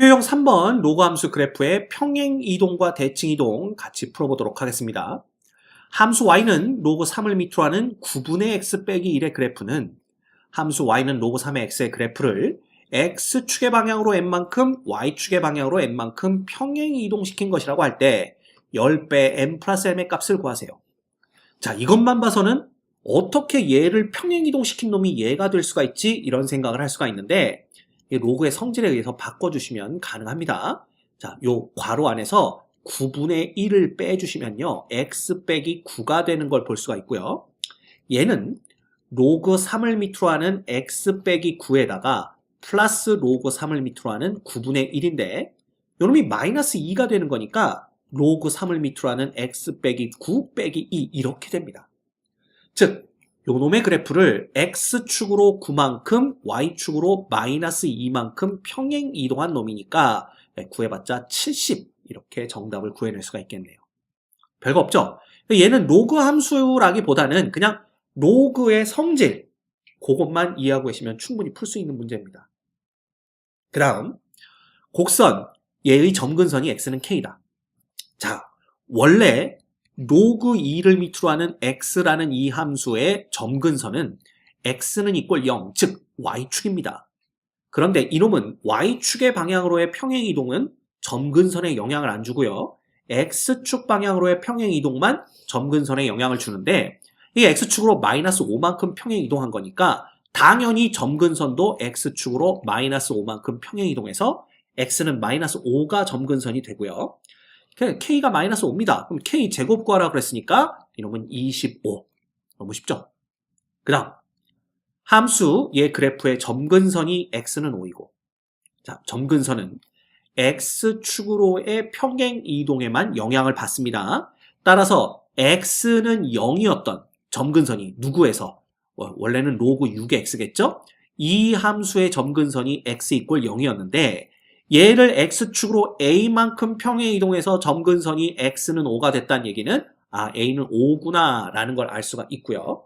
표형 3번 로그 함수 그래프의 평행 이동과 대칭 이동 같이 풀어보도록 하겠습니다. 함수 y는 로그 3을 밑으로 하는 9분의 x 빼기 1의 그래프는 함수 y는 로그 3의 x의 그래프를 x축의 방향으로 n만큼 y축의 방향으로 n만큼 평행 이동시킨 것이라고 할 때 10배 n 플러스 m의 값을 구하세요. 자 이것만 봐서는 어떻게 얘를 평행 이동시킨 놈이 얘가 될 수가 있지? 이런 생각을 할 수가 있는데 이 로그의 성질에 의해서 바꿔주시면 가능합니다. 자, 요 괄호 안에서 9분의 1을 빼주시면요. x 빼기 9가 되는 걸 볼 수가 있고요. 얘는 로그 3을 밑으로 하는 x 빼기 9에다가 플러스 로그 3을 밑으로 하는 9분의 1인데 요놈이 마이너스 2가 되는 거니까 로그 3을 밑으로 하는 x 빼기 9 빼기 2 이렇게 됩니다. 즉 요놈의 그래프를 x축으로 9만큼 y축으로 마이너스 2만큼 평행 이동한 놈이니까 구해봤자 70 이렇게 정답을 구해낼 수가 있겠네요. 별거 없죠? 얘는 로그 함수라기보다는 그냥 로그의 성질 그것만 이해하고 계시면 충분히 풀 수 있는 문제입니다. 그 다음 곡선 얘의 점근선이 x는 k다. 자 원래 로그 2를 밑으로 하는 x라는 이 함수의 점근선은 x는 이꼴 0, 즉 y축입니다. 그런데 이놈은 y축의 방향으로의 평행 이동은 점근선에 영향을 안 주고요. x축 방향으로의 평행 이동만 점근선에 영향을 주는데 이 x축으로 마이너스 5만큼 평행 이동한 거니까 당연히 점근선도 x축으로 마이너스 5만큼 평행 이동해서 x는 마이너스 5가 점근선이 되고요. K가 마이너스 5입니다. 그럼 k 제곱 구하라 그랬으니까 이놈은 25. 너무 쉽죠? 그 다음 함수 얘 그래프의 점근선이 x는 5이고 자 점근선은 x축으로의 평행 이동에만 영향을 받습니다. 따라서 x는 0이었던 점근선이 누구에서 원래는 로그 6의 x겠죠? 이 함수의 점근선이 x 이꼴 0이었는데 얘를 x축으로 a만큼 평행 이동해서 점근선이 x는 5가 됐다는 얘기는 아 a는 5구나 라는 걸 알 수가 있고요.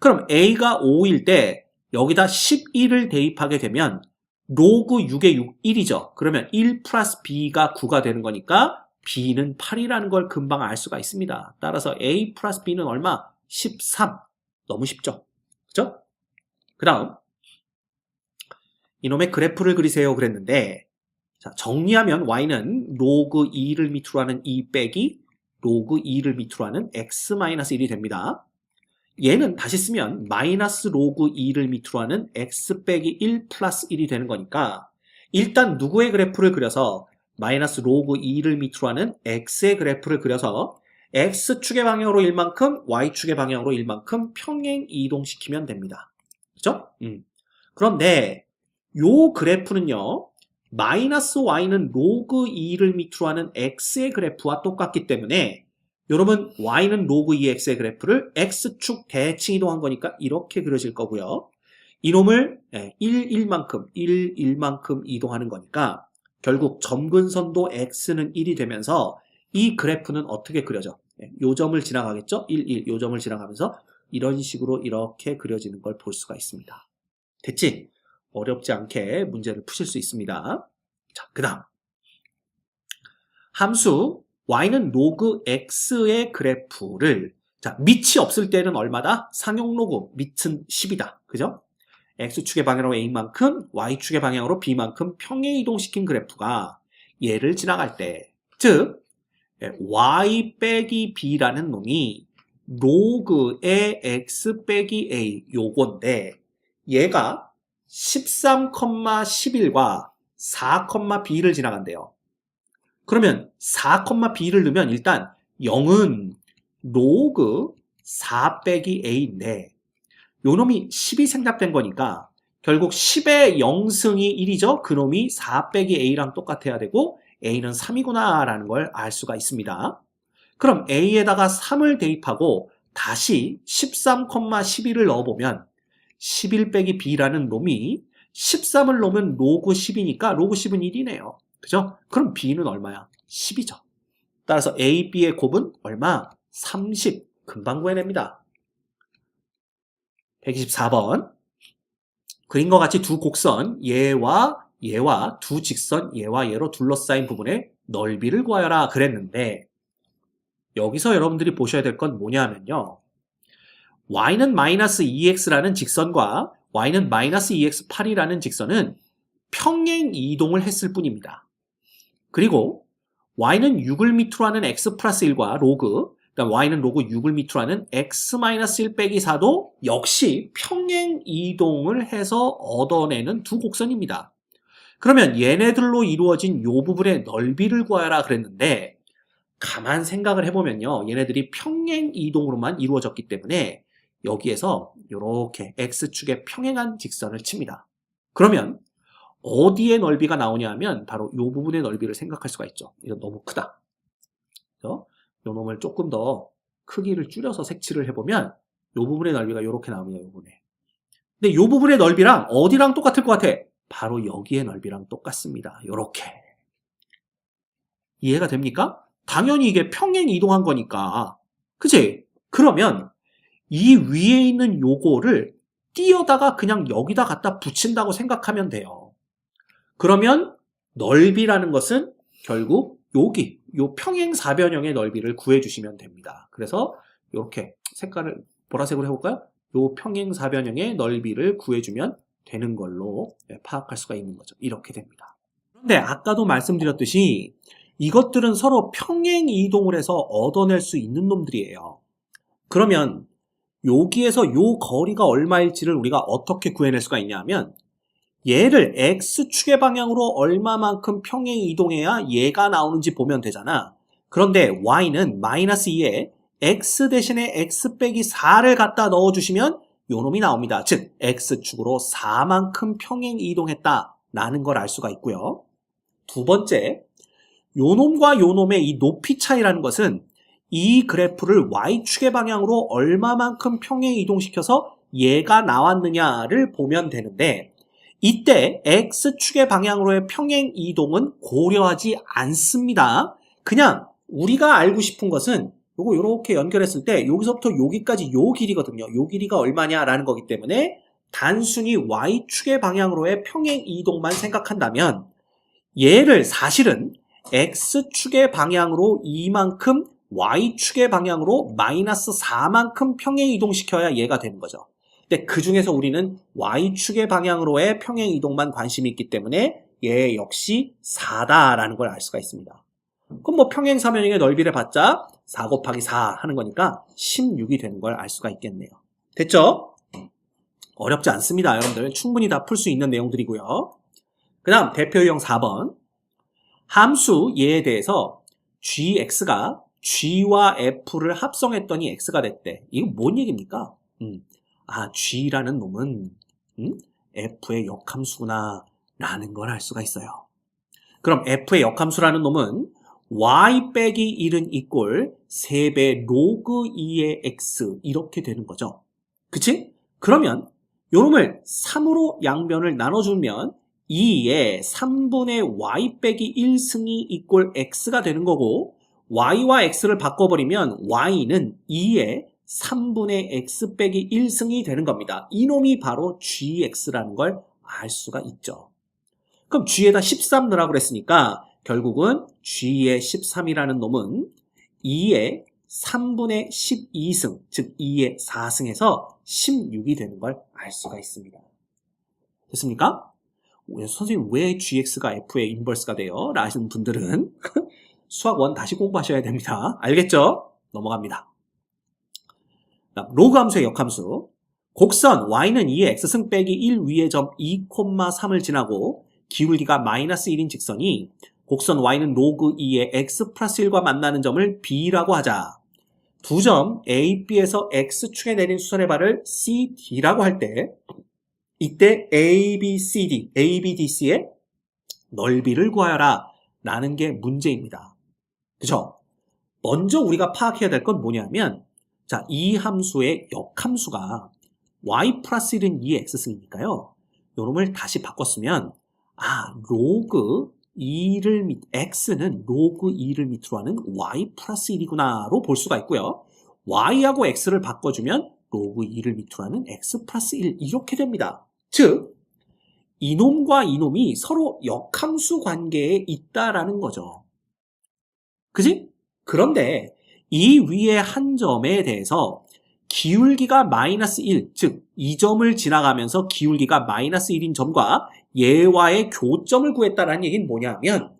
그럼 a가 5일 때 여기다 11을 대입하게 되면 로그 6의 6, 1이죠. 그러면 1 플러스 b가 9가 되는 거니까 b는 8이라는 걸 금방 알 수가 있습니다. 따라서 a 플러스 b는 얼마? 13. 너무 쉽죠? 그죠? 그 다음 이놈의 그래프를 그리세요 그랬는데 자, 정리하면 y는 로그 2를 밑으로 하는 2 빼기 로그 2를 밑으로 하는 x-1이 됩니다. 얘는 다시 쓰면 마이너스 로그 2를 밑으로 하는 x 빼기 1 플러스 1이 되는 거니까 일단 누구의 그래프를 그려서 마이너스 로그 2를 밑으로 하는 x의 그래프를 그려서 x축의 방향으로 1만큼 y축의 방향으로 1만큼 평행 이동시키면 됩니다. 그죠? 음. 그런데 요 그래프는요. 마이너스 y는 로그 2를 밑으로 하는 x의 그래프와 똑같기 때문에 여러분 y는 로그 2x의 그래프를 x축 대칭 이동한 거니까 이렇게 그려질 거고요. 이놈을 1, 1만큼, 1, 1만큼 이동하는 거니까 결국 점근선도 x는 1이 되면서 이 그래프는 어떻게 그려져? 요 점을 지나가겠죠? 1, 1, 요 점을 지나가면서 이런 식으로 이렇게 그려지는 걸 볼 수가 있습니다. 됐지? 어렵지 않게 문제를 푸실 수 있습니다. 자, 그 다음. 함수 y는 로그 x의 그래프를 자, 밑이 없을 때는 얼마다? 상용 로그 밑은 10이다. 그죠? x축의 방향으로 a만큼 y축의 방향으로 b만큼 평행 이동시킨 그래프가 얘를 지나갈 때, 즉 y 빼기 b라는 놈이 로그의 x 빼기 a 요건데 얘가 13,11과 4,b를 지나간대요. 그러면 4,b를 넣으면 일단 0은 로그 4 빼기 a인데 요 놈이 10이 생략된 거니까 결국 10의 0승이 1이죠. 그 놈이 4 빼기 a랑 똑같아야 되고 a는 3이구나 라는 걸 알 수가 있습니다. 그럼 a에다가 3을 대입하고 다시 13,11을 넣어보면 11 빼기 b라는 놈이 13을 넣으면 로그 10이니까 로그 10은 1이네요. 그죠? 그럼 b는 얼마야? 10이죠. 따라서 a, b의 곱은 얼마? 30. 금방 구해냅니다. 124번. 그림과 같이 두 곡선 얘와 얘와 두 직선 얘와 얘로 둘러싸인 부분의 넓이를 구하여라 그랬는데 여기서 여러분들이 보셔야 될 건 뭐냐면요. Y는 마이너스 2x라는 직선과 y는 마이너스 2x 8이라는 직선은 평행 이동을 했을 뿐입니다. 그리고 y는 6을 밑으로 하는 x 플러스 1과 로그, 그러니까 y는 로그 6을 밑으로 하는 x 마이너스 1 빼기 4도 역시 평행 이동을 해서 얻어내는 두 곡선입니다. 그러면 얘네들로 이루어진 이 부분의 넓이를 구하라 그랬는데 가만 생각을 해보면요. 얘네들이 평행 이동으로만 이루어졌기 때문에 여기에서 이렇게 x축에 평행한 직선을 칩니다. 그러면 어디에 넓이가 나오냐 하면 바로 이 부분의 넓이를 생각할 수가 있죠. 이건 너무 크다. 그래서 이 놈을 조금 더 크기를 줄여서 색칠을 해보면 이 부분의 넓이가 이렇게 나옵니다. 이 부분에. 근데 이 부분의 넓이랑 어디랑 똑같을 것 같아? 바로 여기의 넓이랑 똑같습니다. 이렇게. 이해가 됩니까? 당연히 이게 평행 이동한 거니까. 그치? 그러면 이 위에 있는 요거를 띄어다가 그냥 여기다 갖다 붙인다고 생각하면 돼요. 그러면 넓이라는 것은 결국 여기, 요 평행사변형의 넓이를 구해주시면 됩니다. 그래서 이렇게 색깔을 보라색으로 해볼까요? 요 평행사변형의 넓이를 구해주면 되는 걸로 네, 파악할 수가 있는 거죠. 이렇게 됩니다. 그런데 아까도 말씀드렸듯이 이것들은 서로 평행 이동을 해서 얻어낼 수 있는 놈들이에요. 그러면 여기에서 요 거리가 얼마일지를 우리가 어떻게 구해낼 수가 있냐면 얘를 x축의 방향으로 얼마만큼 평행 이동해야 얘가 나오는지 보면 되잖아. 그런데 y는 마이너스 2에 x 대신에 x 빼기 4를 갖다 넣어주시면 요 놈이 나옵니다. 즉 x축으로 4만큼 평행 이동했다라는 걸 알 수가 있고요. 두 번째, 요 놈과 요 놈의 이 높이 차이라는 것은 이 그래프를 y축의 방향으로 얼마만큼 평행 이동시켜서 얘가 나왔느냐를 보면 되는데 이때 x축의 방향으로의 평행 이동은 고려하지 않습니다. 그냥 우리가 알고 싶은 것은 요거 이렇게 연결했을 때 여기서부터 여기까지 요 길이거든요. 요 길이가 얼마냐라는 거기 때문에 단순히 y축의 방향으로의 평행 이동만 생각한다면 얘를 사실은 x축의 방향으로 이만큼 y축의 방향으로 마이너스 4만큼 평행 이동시켜야 얘가 되는 거죠. 근데 그 중에서 우리는 y축의 방향으로의 평행 이동만 관심이 있기 때문에 얘 역시 4다라는 걸 알 수가 있습니다. 그럼 뭐 평행 사면형의 넓이를 봤자 4 곱하기 4 하는 거니까 16이 되는 걸 알 수가 있겠네요. 됐죠? 어렵지 않습니다. 여러분들 충분히 다 풀 수 있는 내용들이고요. 그 다음 대표 유형 4번 함수 얘에 대해서 gx가 g와 f를 합성했더니 x가 됐대. 이거 뭔 얘기입니까? 음. 아 g라는 놈은 음? f의 역함수구나 라는 걸 알 수가 있어요. 그럼 f의 역함수라는 놈은 y 빼기 1은 이꼴 3배 로그 2의 x 이렇게 되는 거죠. 그치? 그러면 요놈을 3으로 양변을 나눠주면 2의 3분의 y 빼기 1승이 이꼴 x가 되는 거고 y와 x를 바꿔버리면 y는 2의 3분의 x 빼기 1승이 되는 겁니다. 이놈이 바로 gx라는 걸 알 수가 있죠. 그럼 g에다 13 넣으라고 그랬으니까 결국은 g의 13이라는 놈은 2의 3분의 12승, 즉 2의 4승에서 16이 되는 걸 알 수가 있습니다. 됐습니까? 선생님 왜 gx가 f의 인버스가 돼요? 라시는 분들은 수학 원 다시 공부하셔야 됩니다. 알겠죠? 넘어갑니다. 로그 함수의 역함수 곡선 y는 2의 x승 빼기 1 위의 점 2,3을 지나고 기울기가 마이너스 1인 직선이 곡선 y는 로그 2의 x 플러스 1과 만나는 점을 b라고 하자. 두 점 a, b에서 x축에 내린 수선의 발을 c, d라고 할 때 이때 a, b, c, d, a, b, d, c의 넓이를 구하여라 라는 게 문제입니다. 그죠? 먼저 우리가 파악해야 될 건 뭐냐면 자, 이 함수의 역함수가 y 플러스 1은 2의 x승이니까요. 요놈을 다시 바꿨으면 아, 로그 2를 밑, x는 로그 2를 밑으로 하는 y 플러스 1이구나로 볼 수가 있고요. y하고 x를 바꿔주면 로그 2를 밑으로 하는 x 플러스 1 이렇게 됩니다. 즉 이놈과 이놈이 서로 역함수 관계에 있다라는 거죠. 그지? 그런데 이 위의 한 점에 대해서 기울기가 마이너스 1, 즉, 이 점을 지나가면서 기울기가 마이너스 1인 점과 얘와의 교점을 구했다라는 얘기는 뭐냐면,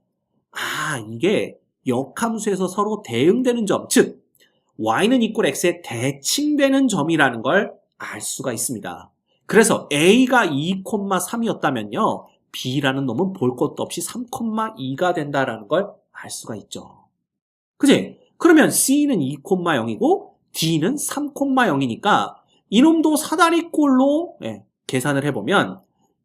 아, 이게 역함수에서 서로 대응되는 점, 즉, y는 이꼴 x에 대칭되는 점이라는 걸 알 수가 있습니다. 그래서 a가 2,3이었다면요, b라는 놈은 볼 것도 없이 3,2가 된다라는 걸 알 수가 있죠. 그지? 그러면 c는 2,0이고 d는 3,0이니까 이놈도 사다리꼴로 예, 계산을 해보면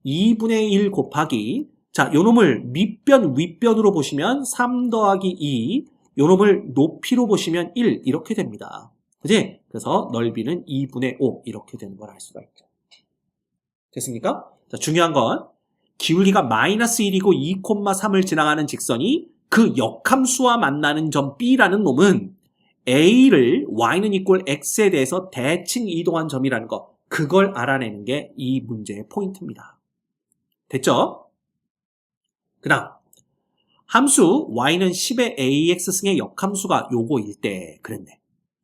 2분의 1 곱하기 자, 요 놈을 밑변 윗변으로 보시면 3 더하기 2, 요 놈을 높이로 보시면 1 이렇게 됩니다. 그지? 그래서 넓이는 2분의 5 이렇게 되는 걸 알 수가 있죠. 됐습니까? 자, 중요한 건 기울기가 마이너스 1이고 2,3을 지나가는 직선이 그 역함수와 만나는 점 B라는 놈은 A를 Y는 이꼴 X에 대해서 대칭 이동한 점이라는 거 그걸 알아내는 게 이 문제의 포인트입니다. 됐죠? 그 다음 함수 y는 10의 ax승의 역함수가 요거일 때 그랬네.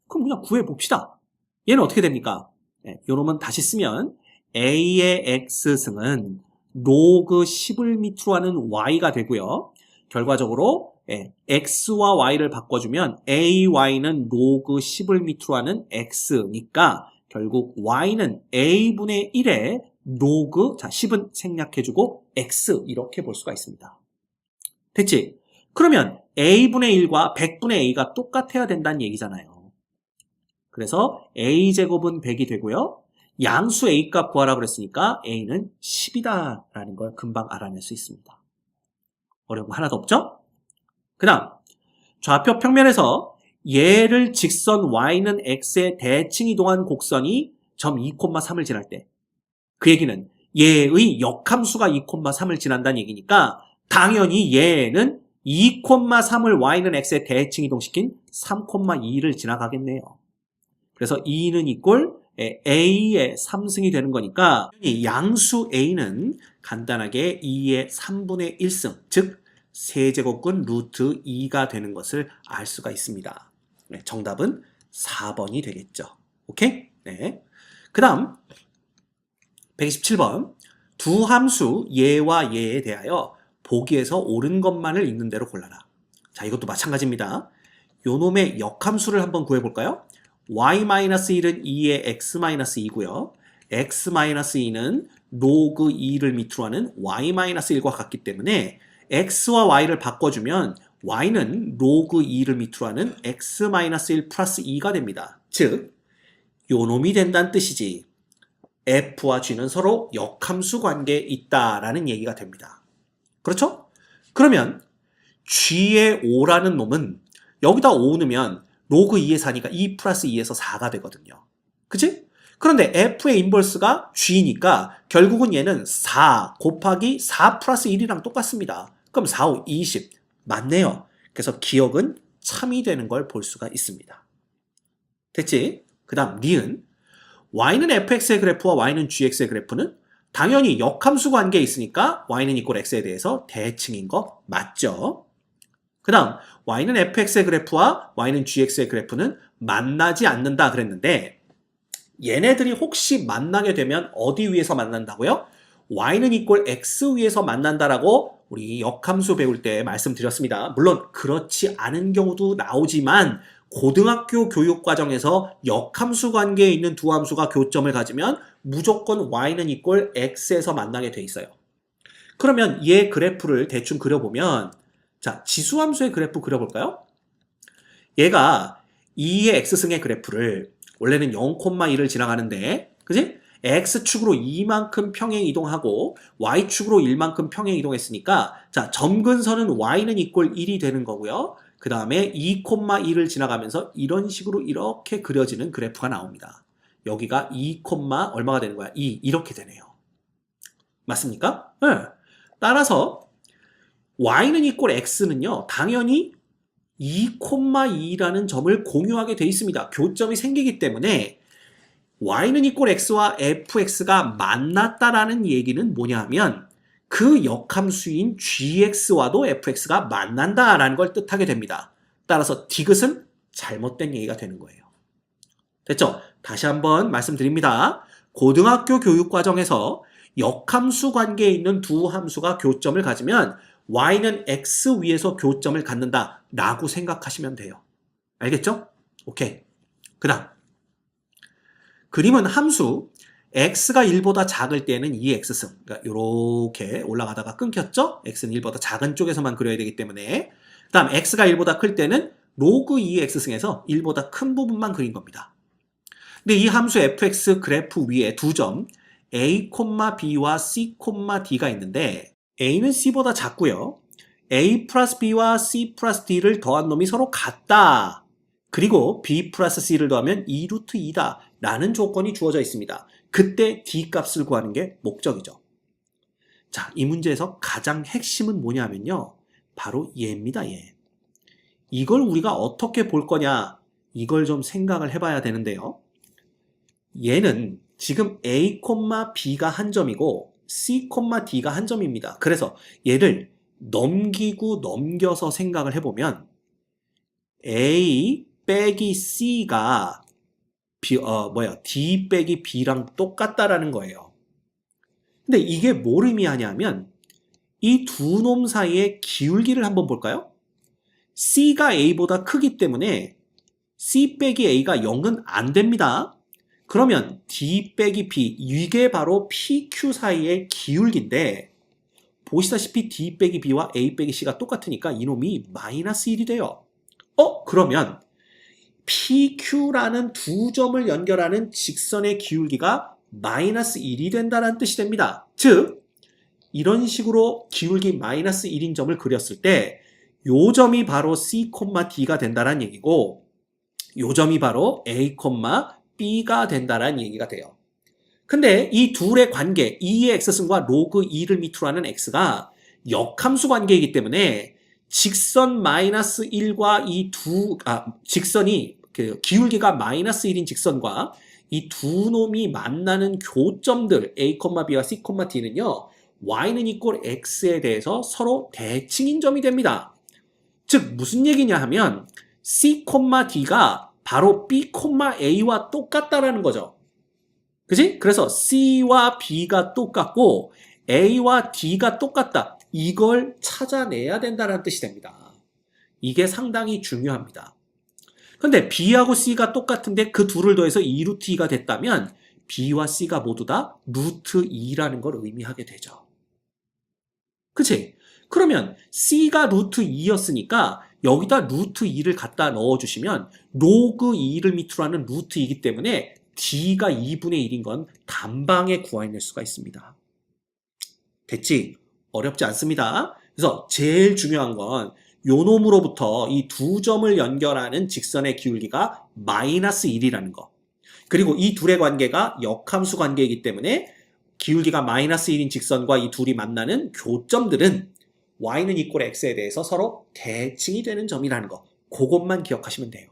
그럼 그냥 구해봅시다. 얘는 어떻게 됩니까? 네, 요놈은 다시 쓰면 a의 x승은 로그 10을 밑으로 하는 y가 되고요. 결과적으로 예, x와 y를 바꿔주면 ay는 로그 10을 밑으로 하는 x니까 결국 y는 a분의 1의 로그 자 10은 생략해주고 x 이렇게 볼 수가 있습니다. 됐지? 그러면 a분의 1과 100분의 a가 똑같아야 된다는 얘기잖아요. 그래서 a제곱은 100이 되고요. 양수 a값 구하라 그랬으니까 a는 10이다라는 걸 금방 알아낼 수 있습니다. 어려운 거 하나도 없죠? 그 다음 좌표 평면에서 얘를 직선 y는 x에 대칭 이동한 곡선이 점 2,3을 지날 때 그 얘기는 얘의 역함수가 2,3을 지난다는 얘기니까 당연히 얘는 2,3을 y는 x에 대칭 이동시킨 3,2를 지나가겠네요. 그래서 2는 이꼴 a의 3승이 되는 거니까 양수 a는 간단하게 2의 3분의 1승, 즉 세제곱근 루트 2가 되는 것을 알 수가 있습니다. 네, 정답은 4번이 되겠죠. 오케이? 네. 그 다음 127번 두 함수 얘와 얘에 대하여 보기에서 옳은 것만을 있는 대로 골라라. 자, 이것도 마찬가지입니다. 요놈의 역함수를 한번 구해볼까요? Y-1은 2의 x-2고요. x-2는 로그 2를 밑으로 하는 y-1과 같기 때문에 x와 y를 바꿔주면 y는 로그 2를 밑으로 하는 x-1 플러스 2가 됩니다. 즉, 요 놈이 된다는 뜻이지. f와 g는 서로 역함수 관계에 있다라는 얘기가 됩니다. 그렇죠? 그러면 g의 5라는 놈은 여기다 5 넣으면 로그 2의 4니까 2 플러스 2에서 4가 되거든요. 그치? 그런데 f의 인버스가 g니까 결국은 얘는 4 곱하기 4 플러스 1이랑 똑같습니다. 그럼 4, 5, 20. 맞네요. 그래서 기억은 참이 되는 걸 볼 수가 있습니다. 됐지? 그 다음 니은 y는 fx의 그래프와 y는 gx의 그래프는 당연히 역함수 관계에 있으니까 y는 이꼴 x에 대해서 대칭인 거 맞죠? 그 다음 y는 fx의 그래프와 y는 gx의 그래프는 만나지 않는다 그랬는데 얘네들이 혹시 만나게 되면 어디 위에서 만난다고요? y는 이꼴 x 위에서 만난다라고 우리 역함수 배울 때 말씀드렸습니다. 물론 그렇지 않은 경우도 나오지만 고등학교 교육 과정에서 역함수 관계에 있는 두 함수가 교점을 가지면 무조건 y는 이꼴 x에서 만나게 돼 있어요. 그러면 얘 그래프를 대충 그려보면 자 지수함수의 그래프 그려볼까요? 얘가 2의 x승의 그래프를 원래는 0,1을 지나가는데 그지? x축으로 2만큼 평행 이동하고 y축으로 1만큼 평행 이동했으니까 자 점근선은 y는 이꼴 1이 되는 거고요. 그 다음에 2,2를 지나가면서 이런 식으로 이렇게 그려지는 그래프가 나옵니다. 여기가 2, 얼마가 되는 거야? 2 이렇게 되네요. 맞습니까? 네. 따라서 y는 이꼴 x는요. 당연히 2,2라는 점을 공유하게 돼 있습니다. 교점이 생기기 때문에 y는 이꼴 x와 fx가 만났다라는 얘기는 뭐냐 하면 그 역함수인 gx와도 fx가 만난다라는 걸 뜻하게 됩니다. 따라서 디귿은 잘못된 얘기가 되는 거예요. 됐죠? 다시 한번 말씀드립니다. 고등학교 교육 과정에서 역함수 관계에 있는 두 함수가 교점을 가지면 y는 x 위에서 교점을 갖는다 라고 생각하시면 돼요. 알겠죠? 오케이. 그 다음 그림은 함수 x가 1보다 작을 때는 2x승 그러니까 이렇게 올라가다가 끊겼죠? x는 1보다 작은 쪽에서만 그려야 되기 때문에 그 다음 x가 1보다 클 때는 로그 2x승에서 1보다 큰 부분만 그린 겁니다. 근데 이 함수 fx 그래프 위에 두 점 a, b와 c, d가 있는데 a는 c보다 작고요. a 플러스 b와 c 플러스 d를 더한 놈이 서로 같다. 그리고 b 플러스 c를 더하면 2 루트 2다. 라는 조건이 주어져 있습니다. 그때 d 값을 구하는 게 목적이죠. 자, 이 문제에서 가장 핵심은 뭐냐면요. 바로 얘입니다, 얘. 이걸 우리가 어떻게 볼 거냐, 이걸 좀 생각을 해봐야 되는데요. 얘는 지금 a, b가 한 점이고 c, d가 한 점입니다. 그래서 얘를 넘기고 넘겨서 생각을 해보면 a 빼기 c가 B, 어, 뭐야, D 빼기 B랑 똑같다라는 거예요. 근데 이게 뭘 의미하냐면, 이 두 놈 사이의 기울기를 한번 볼까요? C가 A보다 크기 때문에 C 빼기 A가 0은 안 됩니다. 그러면 D 빼기 B, 이게 바로 PQ 사이의 기울기인데, 보시다시피 D 빼기 B와 A 빼기 C가 똑같으니까 이놈이 마이너스 1이 돼요. 어? 그러면 PQ라는 두 점을 연결하는 직선의 기울기가 마이너스 1이 된다는 뜻이 됩니다. 즉, 이런 식으로 기울기 마이너스 1인 점을 그렸을 때, 요 점이 바로 C, D가 된다는 얘기고, 요 점이 바로 A, B가 된다는 얘기가 돼요. 근데 이 둘의 관계, 2의 x승과 로그 2를 밑으로 하는 x가 역함수 관계이기 때문에 직선 마이너스 1과 이 두, 아, 직선이 그 기울기가 마이너스 1인 직선과 이 두 놈이 만나는 교점들 A, B와 C, D는요, y는 이꼴 x에 대해서 서로 대칭인 점이 됩니다. 즉, 무슨 얘기냐 하면 C, D가 바로 B, A와 똑같다라는 거죠. 그지? 그래서 C와 B가 똑같고 A와 D가 똑같다. 이걸 찾아내야 된다는 뜻이 됩니다. 이게 상당히 중요합니다. 근데 B하고 C가 똑같은데 그 둘을 더해서 2 루트 2가 됐다면 B와 C가 모두 다 루트 2라는 걸 의미하게 되죠. 그치? 그러면 C가 루트 2였으니까 여기다 루트 2를 갖다 넣어주시면 로그 2를 밑으로 하는 루트 2이기 때문에 D가 2분의 1인 건 단방에 구해낼 수가 있습니다. 됐지? 어렵지 않습니다. 그래서 제일 중요한 건 요놈으로부터 이 두 점을 연결하는 직선의 기울기가 마이너스 1이라는 거. 그리고 이 둘의 관계가 역함수 관계이기 때문에 기울기가 마이너스 1인 직선과 이 둘이 만나는 교점들은 y는 이꼴 x에 대해서 서로 대칭이 되는 점이라는 거. 그것만 기억하시면 돼요.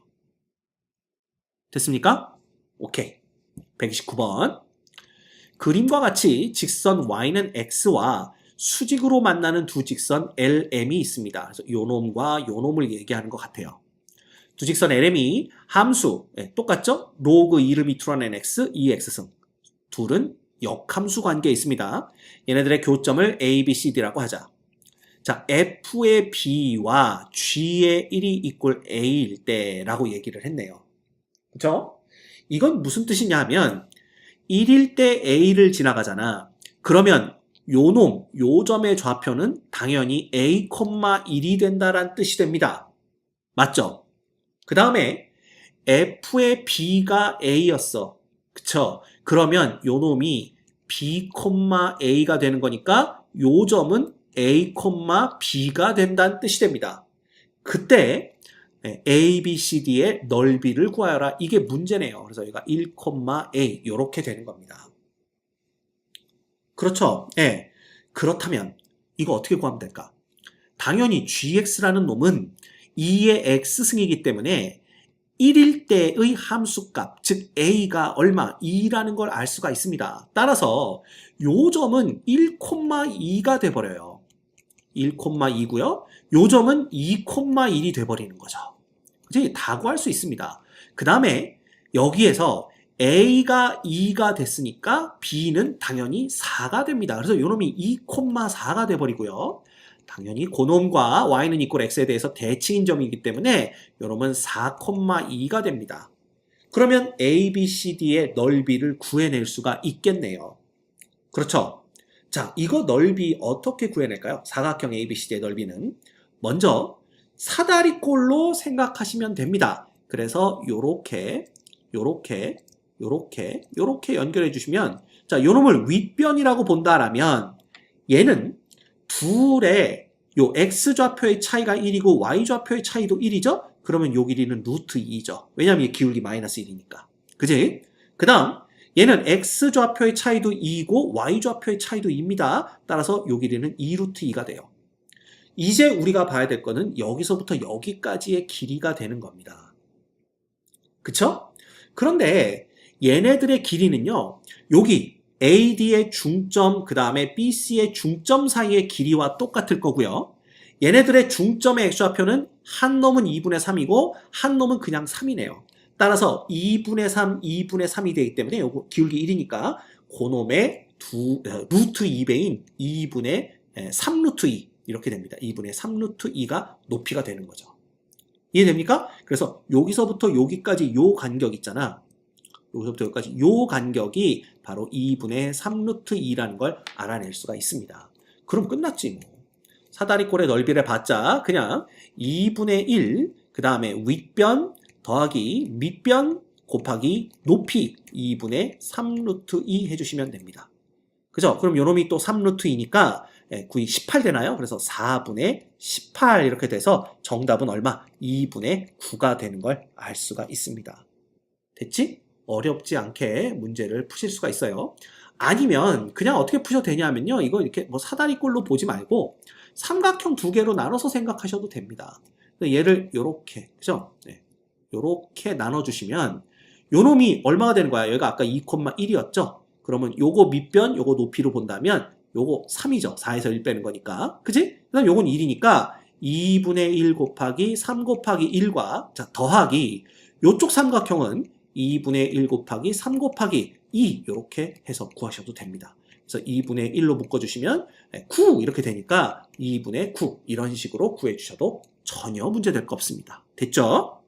됐습니까? 오케이. 129번. 그림과 같이 직선 y는 x와 수직으로 만나는 두 직선 LM이 있습니다. 그래서 요 놈과 요 놈을 얘기하는 것 같아요. 두 직선 LM이 함수 네, 똑같죠? 로그 2를 밑으로 하는 x, 2x승 둘은 역함수 관계에 있습니다. 얘네들의 교점을 A, B, C, D라고 하자. 자, F의 B와 G의 1이 이꼴 A일 때라고 얘기를 했네요. 그쵸? 이건 무슨 뜻이냐 하면 1일 때 A를 지나가잖아. 그러면 요 놈, 요 점의 좌표는 당연히 A, 1이 된다란 뜻이 됩니다. 맞죠? 그 다음에 F의 B가 A였어. 그쵸? 그러면 요 놈이 B, A가 되는 거니까 요 점은 A, B가 된다는 뜻이 됩니다. 그때 A, B, C, D의 넓이를 구하여라. 이게 문제네요. 그래서 여기가 1, A 이렇게 되는 겁니다. 그렇죠? 예. 그렇다면 이거 어떻게 구하면 될까? 당연히 gx라는 놈은 2의 x승이기 때문에 1일 때의 함수값, 즉 a가 얼마, 2라는 걸 알 수가 있습니다. 따라서 요 점은 1,2가 돼버려요. 1,2고요. 요 점은 2,1이 돼버리는 거죠. 그지? 다 구할 수 있습니다. 그 다음에 여기에서 a가 2가 됐으니까 b는 당연히 4가 됩니다. 그래서 요 놈이 2,4가 돼버리고요. 당연히 고놈과 y는 이꼴 x에 대해서 대칭인 점이기 때문에 요놈은 4,2가 됩니다. 그러면 a, b, c, d의 넓이를 구해낼 수가 있겠네요. 그렇죠? 자, 이거 넓이 어떻게 구해낼까요? 사각형 a, b, c, d의 넓이는 먼저 사다리꼴로 생각하시면 됩니다. 그래서 요렇게 요렇게 요렇게 요렇게 연결해 주시면 자, 요놈을 윗변이라고 본다라면 얘는 둘의 요 x좌표의 차이가 1이고 y좌표의 차이도 1이죠? 그러면 요 길이는 루트 2죠. 왜냐면 이 기울기 마이너스 1이니까. 그지? 그 다음 얘는 x좌표의 차이도 2고 y좌표의 차이도 2입니다. 따라서 요 길이는 2루트 2가 돼요. 이제 우리가 봐야 될 거는 여기서부터 여기까지의 길이가 되는 겁니다. 그쵸? 그런데 얘네들의 길이는요, 여기 AD의 중점, 그 다음에 BC의 중점 사이의 길이와 똑같을 거고요. 얘네들의 중점의 x좌표는 한 놈은 2분의 3이고 한 놈은 그냥 3이네요. 따라서 2분의 3, 2분의 3이 되기 때문에 요거 기울기 1이니까 그놈의 두, 어, 루트 2배인 2분의 3 루트 2 이렇게 됩니다. 2분의 3 루트 2가 높이가 되는 거죠. 이해됩니까? 그래서 여기서부터 여기까지 요 간격 있잖아. 여기서부터 여기까지 요 간격이 바로 2분의 3루트 2라는 걸 알아낼 수가 있습니다. 그럼 끝났지 뭐. 사다리꼴의 넓이를 봤자 그냥 2분의 1, 그 다음에 윗변 더하기 밑변 곱하기 높이 2분의 3루트 2 해주시면 됩니다. 그죠? 그럼 요놈이 또 3루트 2니까 9이 18 되나요? 그래서 4분의 18 이렇게 돼서 정답은 얼마? 2분의 9가 되는 걸 알 수가 있습니다. 됐지? 어렵지 않게 문제를 푸실 수가 있어요. 아니면 그냥 어떻게 푸셔도 되냐면요. 이거 이렇게 뭐 사다리꼴로 보지 말고 삼각형 두 개로 나눠서 생각하셔도 됩니다. 얘를 요렇게 그죠? 네. 요렇게 나눠주시면 요 놈이 얼마가 되는 거야? 여기가 아까 2,1이었죠? 그러면 요거 밑변, 요거 높이로 본다면 요거 3이죠. 4에서 1 빼는 거니까. 그지? 그 다음 요건 1이니까 2분의 1 곱하기 3 곱하기 1과 자 더하기 요쪽 삼각형은 2분의 1 곱하기 3 곱하기 2 이렇게 해서 구하셔도 됩니다. 그래서 2분의 1로 묶어주시면 9 이렇게 되니까 2분의 9 이런 식으로 구해주셔도 전혀 문제될 거 없습니다. 됐죠?